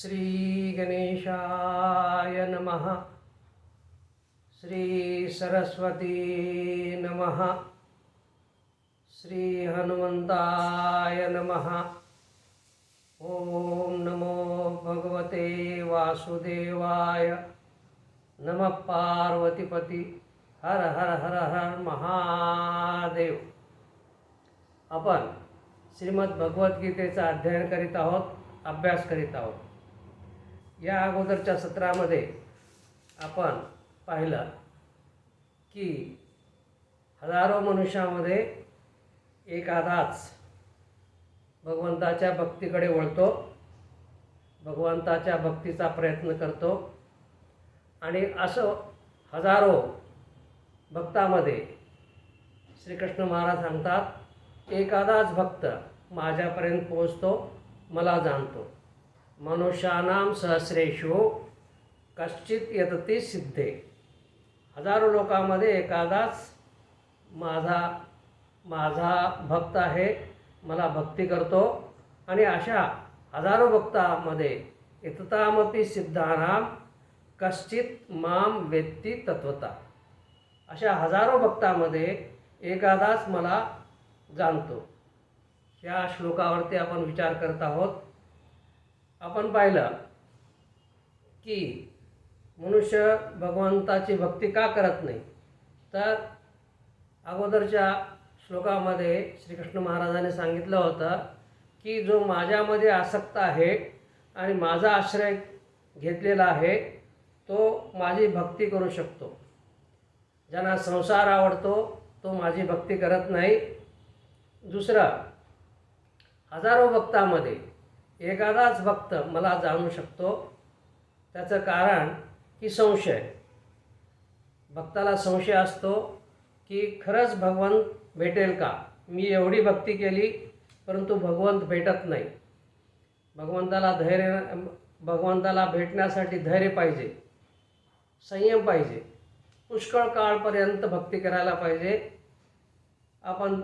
श्रीगणेशाय नमः। श्रीसरस्वती नमः। श्रीहनुमन्ताय नमः। ॐ नमो भगवते वासुदेवाय। नमः पार्वतीपती। हर हर हर हर महादेव। आपण श्रीमद्भगवद्गीतेचा अध्ययन करीत आहोत अभ्यास करीत आहोत. या अगोदरच्या सत्रामध्ये आपण पाहिलं की हजारो मनुष्यामध्ये एखादाच भगवंताच्या भक्तीकडे वळतो भगवंताच्या भक्तीचा प्रयत्न करतो आणि असं हजारो भक्तामध्ये श्रीकृष्ण महाराज सांगतात एखादाच भक्त माझ्यापर्यंत पोहोचतो मला जाणतो. मनुष्यानाम सहस्रेशो कश्चित यतते सिद्धे। हजारो लोकांमध्ये एखादाच माझा माझा भक्त आहे मला भक्ती करतो आणि अशा हजारो भक्तामध्ये इततामपी सिद्धानाम कश्चित माम वेत्ती तत्वता अशा हजारो भक्तामध्ये एखादाच मला जाणतो। या श्लोकावरती आपण विचार करत आहोत। आपण पाहिलं की मनुष्य भगवंताची भक्ती का करत नाही? तर अगोदरच्या श्लोकामध्ये श्रीकृष्ण महाराजांनी सांगितलं होतं की जो माझ्यामध्ये आसक्त आहे आणि माझा आश्रय घेतलेला आहे तो माझी भक्ती करू शकतो. ज्यांना संसार आवडतो तो माझी भक्ती करत नाही. दुसरं हजारो भक्तामध्ये एखादाच भक्त मला जाणू शकतो. त्याचं कारण की संशय. भक्ताला संशय असतो की खरंच भगवंत भेटेल का? मी एवढी भक्ती केली परंतु भगवंत भेटत नाही. भगवंताला धैर्य भगवंताला भेटण्यासाठी धैर्य पाहिजे संयम पाहिजे पुष्कळ काळपर्यंत भक्ती करायला पाहिजे. आपण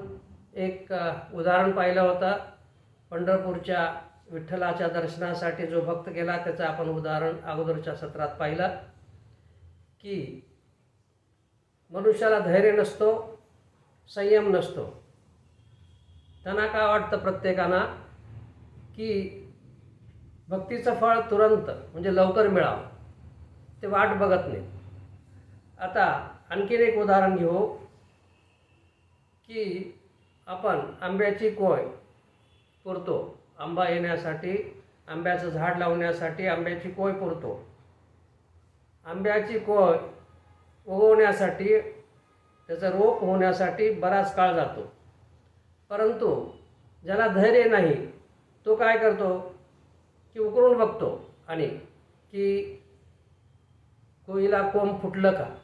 एक उदाहरण पाहिलं होतं पंढरपूरच्या विठ्ठलाच्या दर्शनासाठी जो भक्त गेला त्याचं आपण उदाहरण अगोदरच्या सत्रात पाहिलं की मनुष्याला धैर्य नसतो संयम नसतो. त्यांना काय वाटतं प्रत्येकाना? की भक्तीचं फळ तुरंत म्हणजे लवकर मिळावं. ते वाट बघत नाही. आता आणखीन एक उदाहरण घेऊ की आपण आंब्याची कोय पुरतो. आंबा येण्यासाठी आंब्याचं झाड लावण्यासाठी आंब्याची कोय पुरतो? आंब्याची कोय उगवण्यासाठी त्याचं रोप होण्यासाठी बराच काळ जातो. परंतु ज्याला धैर्य नाही तो काय करतो? की उकरून बघतो आणि की कोईला कोंब फुटलं का?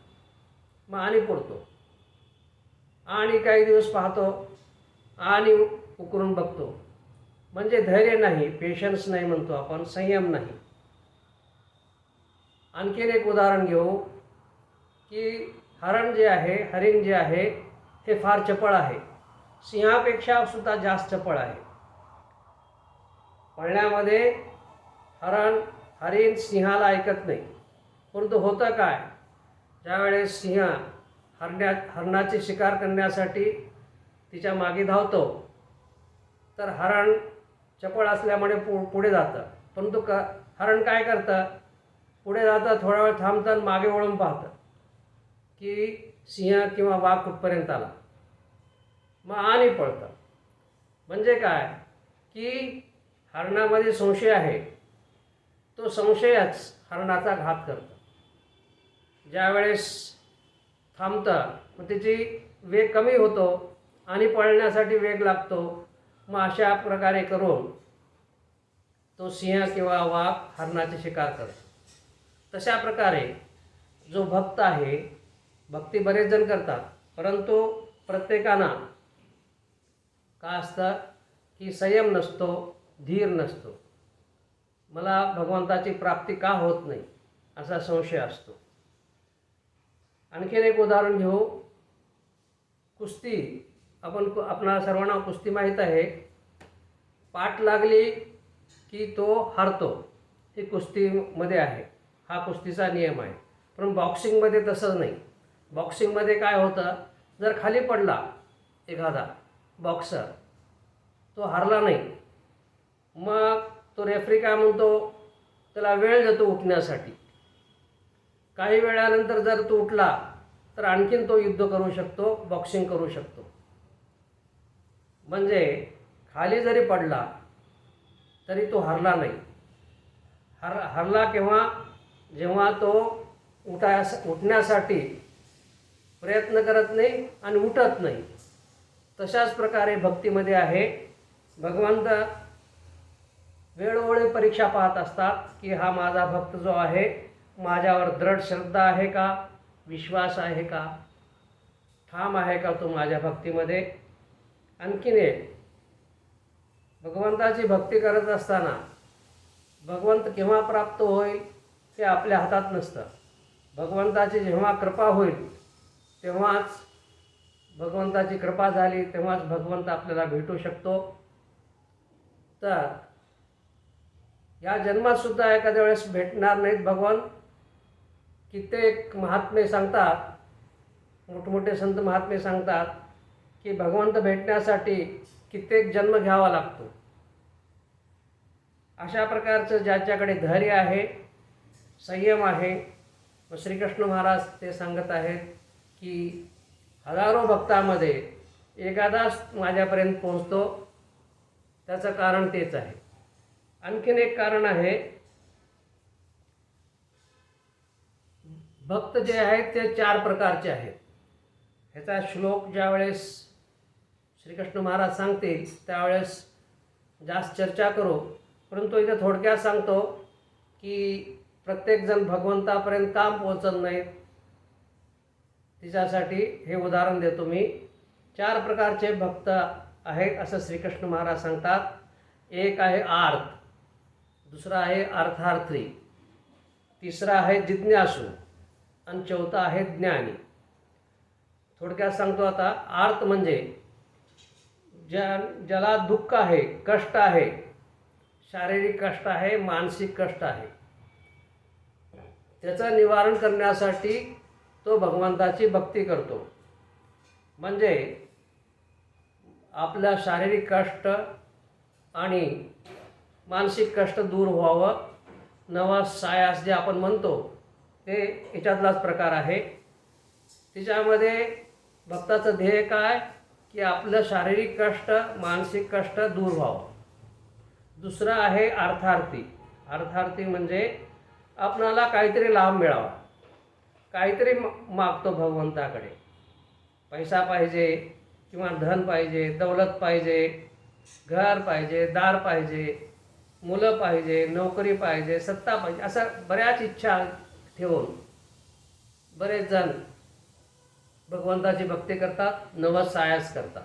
मग आणि पुरतो. आणि काही दिवस पाहतो आणि उकरून बघतो. म्हणजे धैर्य नाही पेशन्स नाही म्हणतो आपण संयम नाही. आणखीन एक उदाहरण घेऊ की हरण जे आहे हरिण जे आहे हे फार चपळ आहे. सिंहापेक्षा सुद्धा जास्त चपळ आहे. पळण्यामध्ये हरण हरिण सिंहाला ऐकत नाही. परंतु होतं काय? ज्यावेळेस सिंह हरण्या हरणाची शिकार करण्यासाठी तिच्यामागे धावतो तर हरण चपळ असल्यामुळे पु पुढे जातं. परंतु क हरण काय करतं? पुढे जातं थोडा वेळ थांबतं आणि मागे वळून पाहतं की सिंह किंवा वाघ कुठपर्यंत आला. मग आणि पळतं. म्हणजे काय? की हरणामध्ये संशय आहे. तो संशयच हरणाचा घात करतो. ज्यावेळेस थांबतं मग त्याची वेग कमी होतो आणि पळण्यासाठी वेग लागतो. मग अशा प्रकारे करून तो सिंह किंवा वाघ हरणाची शिकार करतो. तशा प्रकारे जो भक्त आहे भक्ती बरेच जण करतात परंतु प्रत्येकाना का असतं की संयम नसतो धीर नसतो. मला भगवंताची प्राप्ती का होत नाही असा संशय असतो. आणखीन एक उदाहरण घेऊ. कुस्ती आपण आपणा सर्वांना कुस्ती माहीत आहे. पाठ लागली की तो हरतो. ही कुस्तीमध्ये आहे. हा कुस्तीचा नियम आहे. पण बॉक्सिंगमध्ये तसं नाही. बॉक्सिंगमध्ये काय होतं? जर खाली पडला एखादा बॉक्सर तो हारला नाही. मग तो रेफरी काय म्हणतो? त्याला वेळ देतो उठण्यासाठी. काही वेळानंतर जर तो उठला तर आणखीन तो युद्ध करू शकतो बॉक्सिंग करू शकतो. म्हणजे खाली जरी पडला तरी तो हरला नाही. हर हरला केव्हा? जेव्हा तो उठायस उठण्यासाठी प्रयत्न करत नाही आणि उठत नाही. तशाच प्रकारे भक्तीमध्ये आहे. भगवंत वेळोवेळी परीक्षा पाहत असतात की हा माझा भक्त जो आहे माझ्यावर दृढ श्रद्धा आहे का? विश्वास आहे का? ठाम आहे का तो माझ्या भक्तीमध्ये? आणखीन एक. भगवंताची भक्ती करत असताना भगवंत केव्हा प्राप्त होईल हे आपल्या हातात नसतं. भगवंताची जेव्हा कृपा होईल तेव्हाच भगवंताची कृपा झाली तेव्हाच भगवंत आपल्याला भेटू शकतो. तर या जन्मातसुद्धा एखाद्या वेळेस भेटणार नाहीत भगवान. कित्येक महात्मे सांगतात मोठमोठे संत महात्मे सांगतात की भगवंत भेटण्यासाठी कित्येक जन्म घ्यावा लागतो. अशा प्रकारचं ज्याच्याकडे धैर्य आहे संयम आहे व श्रीकृष्ण महाराज ते सांगत आहेत की हजारो भक्तामध्ये एखादाच माझ्यापर्यंत पोहोचतो. त्याचं कारण तेच आहे. आणखीन एक कारण आहे भक्त जे आहेत ते चार प्रकारचे आहेत. ह्याचा श्लोक ज्यावेळेस श्रीकृष्ण महाराज सांगतील त्यावेळेस जास्त चर्चा करू. परंतु इथे थोडक्यात सांगतो की प्रत्येकजण भगवंतापर्यंत काम पोहोचत नाहीत? तिच्यासाठी हे उदाहरण देतो मी. चार प्रकारचे भक्त आहेत असं श्रीकृष्ण महाराज सांगतात. एक आहे आर्थ दुसरा आहे अर्थार्थी तिसरा आहे जिज्ञासू आणि चौथा आहे ज्ञानी. थोडक्यात सांगतो आता आर्त म्हणजे ज्या ज्याला दुःख आहे कष्ट आहे शारीरिक कष्ट आहे मानसिक कष्ट आहे त्याचं निवारण करण्यासाठी तो भगवंताची भक्ती करतो. म्हणजे आपल्या शारीरिक कष्ट आणि मानसिक कष्ट दूर व्हावं नवा सायास जे आपण म्हणतो ते याच्यातलाच प्रकार आहे. तिच्यामध्ये भक्ताचं ध्येय काय? की आपलं शारीरिक कष्ट मानसिक कष्ट दूर व्हावं. दुसरं आहे अर्थार्थी. अर्थार्थी म्हणजे आपणाला काहीतरी लाभ मिळावा. काहीतरी मागतो भगवंताकडे. पैसा पाहिजे किंवा धन पाहिजे दौलत पाहिजे घर पाहिजे दार पाहिजे मुलं पाहिजे नोकरी पाहिजे सत्ता पाहिजे असं बऱ्याच इच्छा ठेवून बरेच जण भगवंताची भक्ती करतात नवस सायास करतात.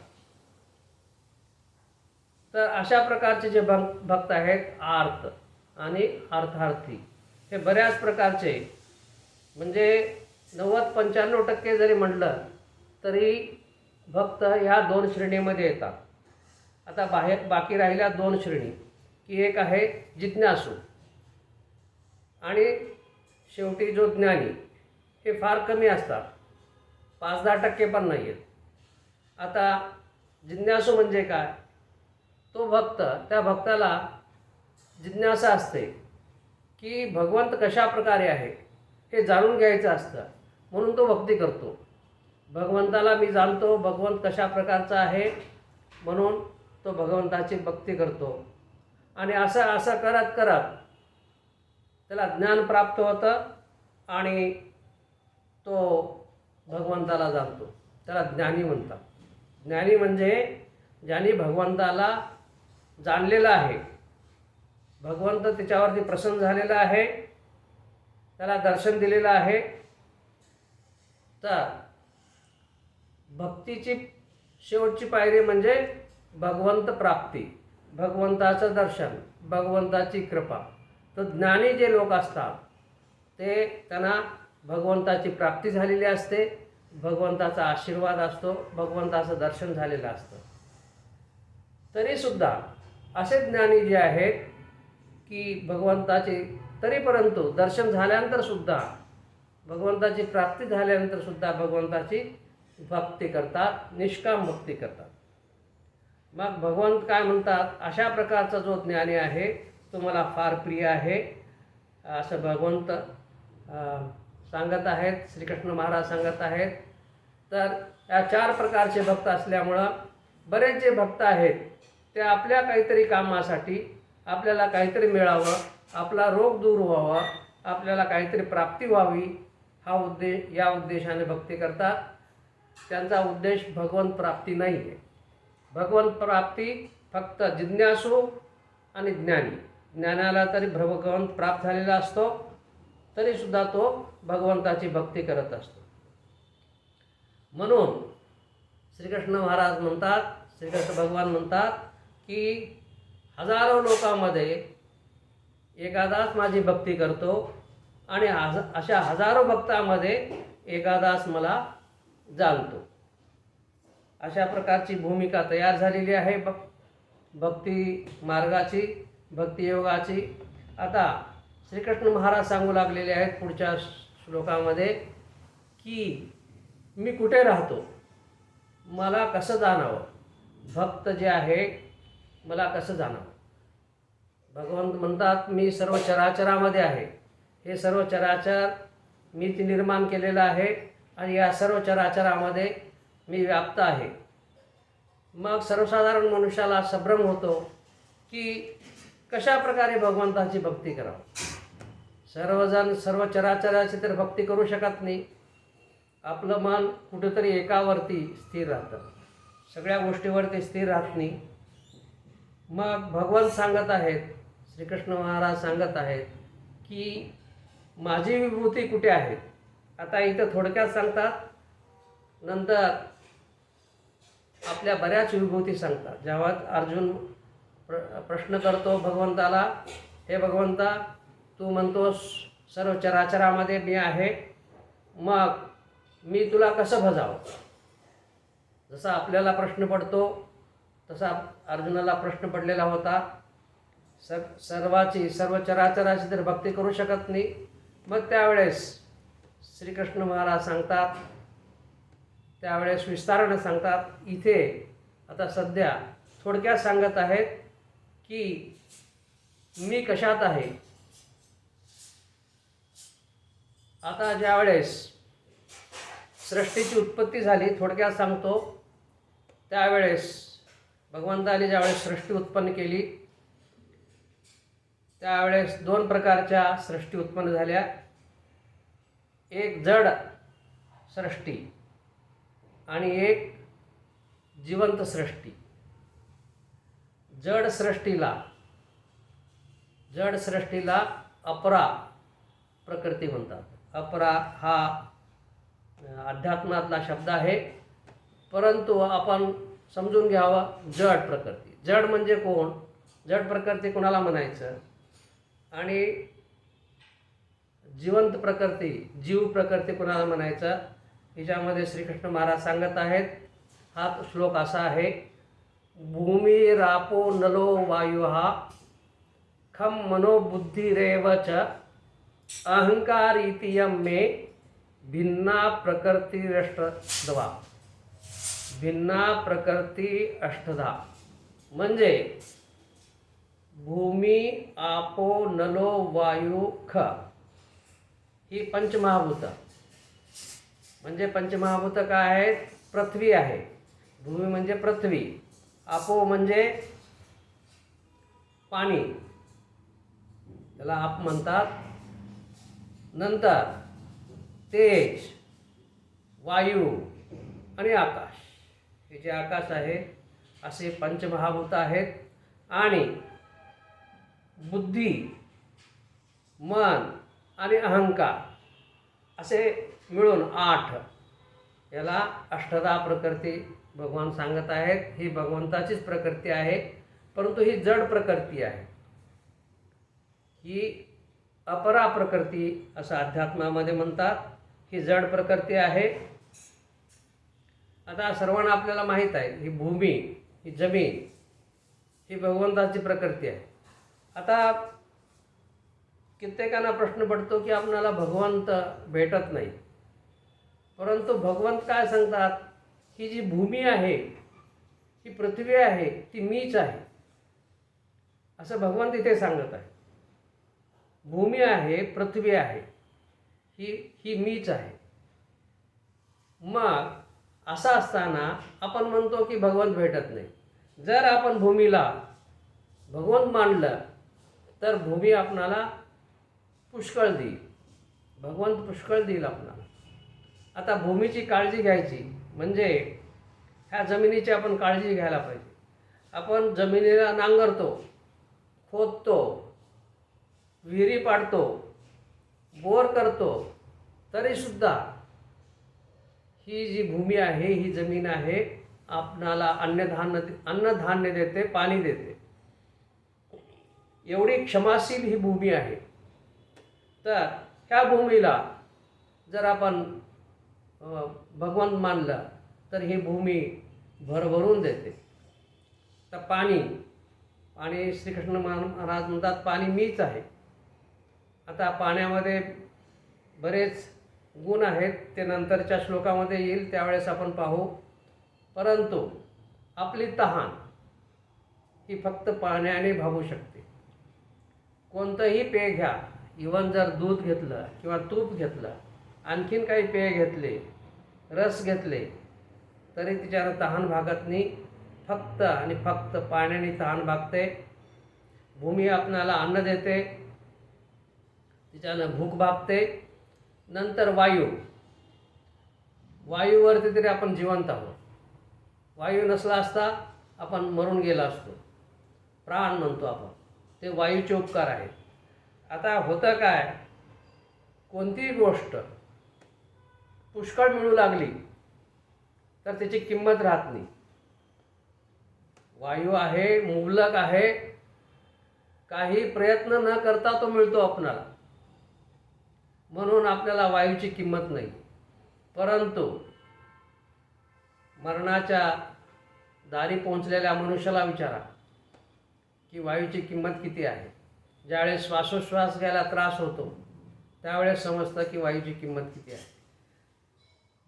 तर अशा प्रकारचे जे भक भक्त आहेत आर्त आणि अर्थार्थी हे बऱ्याच प्रकारचे म्हणजे नव्वद पंच्याण्णव टक्के जरी म्हटलं तरी भक्त ह्या दोन श्रेणीमध्ये येतात. आता बाहेर बाकी राहिल्या दोन श्रेणी की एक आहे जिज्ञासू आणि शेवटी जो ज्ञानी हे फार कमी असतात. पाच दहा टक्के पण नाही आहेत आता जिज्ञासू म्हणजे काय? तो भक्त त्या भक्ताला जिज्ञासा असते की भगवंत कशा प्रकारे आहे हे जाणून घ्यायचं असतं. म्हणून तो भक्ती करतो. भगवंताला मी जाणतो भगवंत कशा प्रकारचा आहे? म्हणून तो भगवंताची भक्ती करतो. आणि असं असं करत करत त्याला ज्ञान प्राप्त होतं आणि तो भगवंताला जाणतो. त्याला ज्ञानी म्हणतात. ज्ञानी म्हणजे ज्यांनी भगवंताला जाणलेलं आहे. भगवंत त्याच्यावरती प्रसन्न झालेला आहे. त्याला दर्शन दिलेलं आहे. तर भक्तीची शेवटची पायरी म्हणजे भगवंत प्राप्ती. भगवंताचं दर्शन भगवंताची कृपा. तर ज्ञानी जे लोक असतात ते त्यांना भगवंताची प्राप्ती झालेली असते भगवंताचा आशीर्वाद असतो भगवंताचं दर्शन झालेलं असतं. तरीसुद्धा असे ज्ञानी जे आहेत की भगवंताचे तरी परंतु दर्शन झाल्यानंतर सुद्धा भगवंताची प्राप्ती झाल्यानंतर सुद्धा भगवंताची भक्ती करतात निष्काम भक्ती करतात. मग भगवंत काय म्हणतात अशा प्रकारचा जो ज्ञानी आहे तो मला फार प्रिय आहे असं भगवंत सांगत आहेत श्रीकृष्ण महाराज सांगत आहेत. तर या चार प्रकारचे भक्त असल्यामुळं बरेच जे भक्त आहेत ते आपल्या काहीतरी कामासाठी आपल्याला काहीतरी मिळावं आपला रोग दूर व्हावा आपल्याला काहीतरी प्राप्ती व्हावी हा उद्देश या उद्देशाने भक्ती करतात. त्यांचा उद्देश भगवंत प्राप्ती नाही आहे भगवंत प्राप्ती फक्त जिज्ञासू आणि ज्ञानी. ज्ञानाला तरी भगवंत प्राप्त झालेला असतो. तरीसुद्धा तो भगवंताची भक्ती करत असतो. म्हणून श्रीकृष्ण महाराज म्हणतात श्रीकृष्ण भगवान म्हणतात की हजारो लोकांमध्ये एकादास माझी भक्ती करतो आणि हज अशा हजारो भक्तामध्ये एकादास मला जाणतो. अशा प्रकारची भूमिका तयार झालेली आहे. भक्ती मार्गाची भक्तियोगाची. आता श्रीकृष्ण महाराज सांगू लागलेले आहेत पुढच्या श्लोकामध्ये की मी कुठे राहतो? मला कसं जाणावं? भक्त जे आहे मला कसं जाणावं? भगवंत म्हणतात मी सर्व चराचरामध्ये आहे. हे सर्व चराचर मी निर्माण केलेलं आहे आणि या सर्व चराचरामध्ये मी व्याप्त आहे. मग सर्वसाधारण मनुष्याला संभ्रम होतो की कशा प्रकारे भगवंताची भक्ती करावं? सर्वजण सर्व चराचराची तर भक्ती करू शकत नाही. आपलं मन कुठेतरी एकावरती स्थिर राहतं. सगळ्या गोष्टीवरती स्थिर राहत नाही. मग भगवान सांगत आहेत श्रीकृष्ण महाराज सांगत आहेत की माझी विभूती कुठे आहे? आता इथं थोडक्यात सांगतात. नंतर आपल्या बऱ्याच विभूती सांगतात. जेव्हा अर्जुन प्र प्रश्न करतो भगवंताला हे भगवंता तू म्हणतोस सर्व चराचरामध्ये मी आहे. मग मी तुला कसं भजावं? जसा आपल्याला प्रश्न पडतो तसा अर्जुनाला प्रश्न पडलेला होता. स सर्वाची सर्व चराचराची तर भक्ती करू शकत नाही. मग त्यावेळेस श्रीकृष्ण महाराज सांगतात त्यावेळेस विस्तारण सांगतात इथे आता सध्या थोडक्यात सांगत आहेत की मी कशात आहे? आता ज्यावेळेस सृष्टीची उत्पत्ती झाली थोडक्यात सांगतो. त्यावेळेस भगवंताने ज्यावेळेस सृष्टी उत्पन्न केली त्यावेळेस दोन प्रकारच्या सृष्टी उत्पन्न झाल्या. एक जड सृष्टी आणि एक जिवंत सृष्टी. जड सृष्टीला जड सृष्टीला अपरा प्रकृती म्हणतात. अपरा हा अध्यात्मातला शब्द आहे. परंतु आपण समजून घ्यावं जड प्रकृती. जड म्हणजे कोण? जड प्रकृती कोणाला म्हणायचं? आणि जिवंत प्रकृती जीव प्रकृती कोणाला म्हणायचं? हिच्यामध्ये श्रीकृष्ण महाराज सांगत आहेत हा श्लोक असा आहे भूमी रापो नलो वायू हा खम मनोबुद्धिरेव च अहंकार इतियम मे भिन्ना प्रकृतीरष्टद्वा भिन्ना प्रकृती अष्टधा म्हणजे भूमी आपो नलो वायू ख ही पंचमहाभूत। म्हणजे पंचमहाभूत काय आहेत? पृथ्वी आहे. भूमी म्हणजे पृथ्वी आपो म्हणजे पाणी. त्याला आप म्हणतात नंतर तेज वायू आणि आकाश. हे जे आकाश आहे असे पंचमहाभूत आहेत. आणि बुद्धी मन आणि अहंकार असे मिळून आठ. याला अष्टदा प्रकृती भगवान सांगत आहेत. ही भगवंताचीच प्रकृती आहे परंतु ही जड प्रकृती आहे. ही अपरा प्रकृती असं अध्यात्मामध्ये म्हणतात. ही जड प्रकृती आहे. आता सर्वांना आपल्याला माहीत आहे ही भूमी ही जमीन ही भगवंताची प्रकृती आहे. आता कित्येकांना प्रश्न पडतो की आपणाला भगवंत भेटत नाही. परंतु भगवंत काय सांगतात? ही जी भूमी आहे ही पृथ्वी आहे ती मीच आहे. असं भगवंत इथे सांगत आहे. भूमी आहे पृथ्वी आहे. ही ही मीच आहे. मग असं असताना आपण म्हणतो की भगवंत भेटत नाही. जर आपण भूमीला भगवंत मानलं तर भूमी आपणाला पुष्कळ देईल. भगवंत पुष्कळ देईल आपणाला. आता भूमीची काळजी घ्यायची म्हणजे ह्या जमिनीची आपण काळजी घ्यायला पाहिजे. आपण जमिनीला नांगरतो खोदतो विहिरी पाडतो बोर करतो तरीसुद्धा ही जी भूमी आहे ही जमीन आहे आपणाला अन्नधान्य अन्नधान्य देते पाणी देते. एवढी क्षमाशील ही भूमी आहे. तर ह्या भूमीला जर आपण भगवान मानलं तर ही भूमी भरभरून देते. तर पाणी पाणी श्रीकृष्ण महान- महाराज म्हणतात पाणी मीच आहे. आता पाण्यामध्ये बरेच गुण आहेत ते नंतरच्या श्लोकामध्ये येईल त्यावेळेस आपण पाहू. परंतु आपली तहान ही फक्त पाण्याने भागू शकते. कोणतंही पेय घ्या इवन जर दूध घेतलं किंवा तूप घेतलं आणखीन काही पेय घेतले रस घेतले तरी तिच्यानं तहान भागत नाही. फक्त आणि फक्त पाण्याने तहान भागते. भूमी आपणाला अन्न देते. तिच्यानं भूक भागते नंतर वायू. वायूवरती तरी आपण जिवंत आहोत. वायू नसला असता आपण मरून गेला असतो. प्राण म्हणतो आपण. ते वायूचे उपकार आहेत. आता होतं काय? कोणतीही गोष्ट पुष्कळ मिळू लागली तर त्याची किंमत राहत नाही. वायू आहे मुबलक आहे. काही प्रयत्न न करता तो मिळतो आपणाला. म्हणून आपल्याला वायूची किंमत नाही. परंतु मरणाच्या दारी पोहोचलेल्या मनुष्याला विचारा की वायूची किंमत किती आहे. ज्यावेळेस श्वासोश्वास घ्यायला त्रास होतो त्यावेळेस समजतं की वायूची किंमत किती आहे.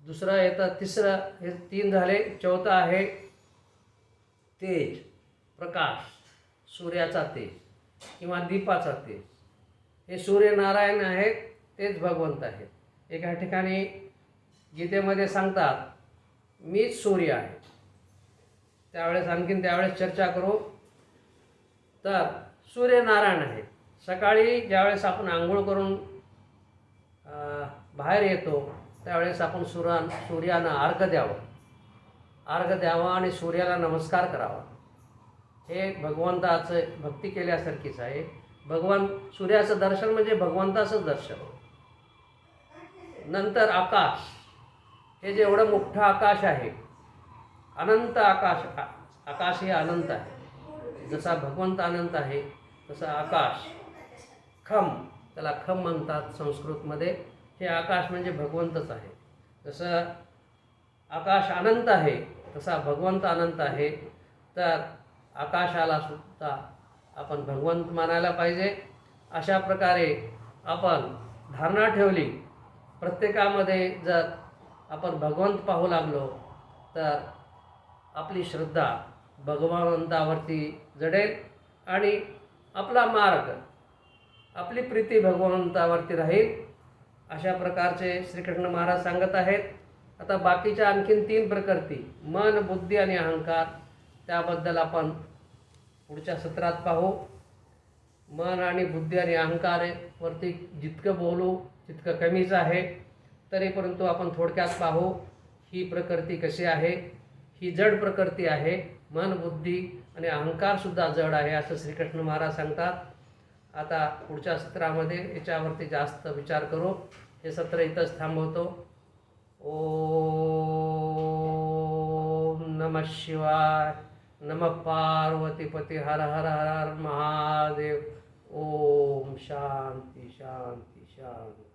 दुसरं येतं तिसरं हे तीन झाले चौथं आहे तेज प्रकाश सूर्याचा तेज किंवा दीपाचा तेज. हे सूर्यनारायण आहेत तेच भगवंत आहेत. एका ठिकाणी गीतेमध्ये सांगतात मीच सूर्य आहे. त्यावेळेस आणखीन त्यावेळेस चर्चा करू. तर सूर्यनारायण आहे सकाळी ज्यावेळेस आपण आंघोळ करून बाहेर येतो त्यावेळेस आपण सूर्या सूर्यानं अर्घ द्यावं. अर्घ द्यावा आणि सूर्याला नमस्कार करावा. हे भगवंताचं भक्ती केल्यासारखीच आहे. भगवान सूर्याचं दर्शन म्हणजे भगवंताचंच दर्शन. नंतर आकाश. हे जे एवढं मोठं आकाश आहे अनंत आकाश आकाश हे अनंत आहे. जसा भगवंत अनंत आहे तसा आकाश. खम त्याला खम म्हणतात संस्कृतमध्ये. हे आकाश म्हणजे भगवंतच आहे. जसं आकाश अनंत आहे तसा भगवंत अनंत आहे. तर आकाशाला सुद्धा आपण भगवंत मानायला पाहिजे. अशा प्रकारे आपण धारणा ठेवली. प्रत्येकामध्ये जर आपण भगवंत पाहू लागलो तर आपली श्रद्धा भगवंतावरती जडेल आणि आपला मार्ग आपली प्रीती भगवंतावरती राहील. अशा प्रकारचे श्रीकृष्ण महाराज सांगत आहेत. आता बाकीच्या आणखीन तीन प्रकृती मन बुद्धी आणि अहंकार त्याबद्दल आपण पुढच्या सत्रात पाहू. मन आणि बुद्धी आणि अहंकारवरती जितकं बोलू तितकं कमीच आहे तरी परंतु आपण थोडक्यात पाहू ही प्रकृती कशी आहे? ही जड प्रकृती आहे मन बुद्धी आणि अहंकारसुद्धा जड आहे असं श्रीकृष्ण महाराज सांगतात. आता पुढच्या सत्रामध्ये याच्यावरती जास्त विचार करू. हे सत्र इथंच थांबवतो. ओम नमः शिवाय नमः पार्वतीपती हर हर हर हर महादेव. ओम शांती शांती शांती.